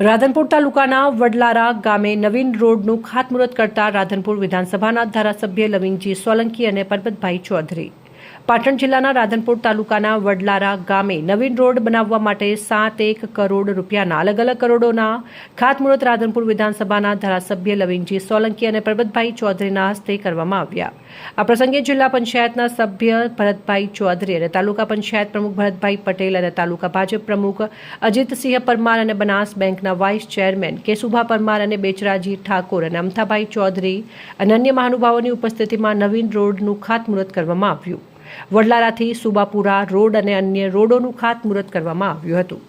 રાધનપુર તાલુકાના વડલારા ગામે નવીન રોડનું ખાતમુહૂર્ત કરતા રાધનપુર વિધાનસભાના ધારાસભ્ય લવિંગજી સોલંકી અને પરબતભાઈ ચૌધરી. પાટણ જિલ્લાના રાધનપુર તાલુકાના વડલારા ગામે નવીન રોડ બનાવવા માટે સાત એક કરોડ રૂપિયાના અલગ અલગ કરોડોના ખાતમુહૂર્ત રાધનપુર વિધાનસભાના ધારાસભ્ય લવિંગજી સોલંકી અને પરબતભાઈ ચૌધરીના હસ્તે કરવામાં આવ્યા. આ પ્રસંગે જિલ્લા પંચાયતના સભ્ય ભરતભાઈ ચૌધરી અને તાલુકા પંચાયત પ્રમુખ ભરતભાઈ પટેલ અને તાલુકા ભાજપ પ્રમુખ અજીતસિંહ પરમાર અને બનાસ બેંકના વાઇસ ચેરમેન કેશુભા પરમાર અને બેચરાજી ઠાકોર અને અમથાભાઈ ચૌધરી અને અન્ય મહાનુભાવોની ઉપસ્થિતિમાં નવીન રોડનું ખાતમુહૂર્ત કરવામાં આવ્યું. વડલારાથી સુબાપુરા રોડ અને અન્ય રોડોનું ખાતમુહૂર્ત કરવામાં આવ્યું હતું.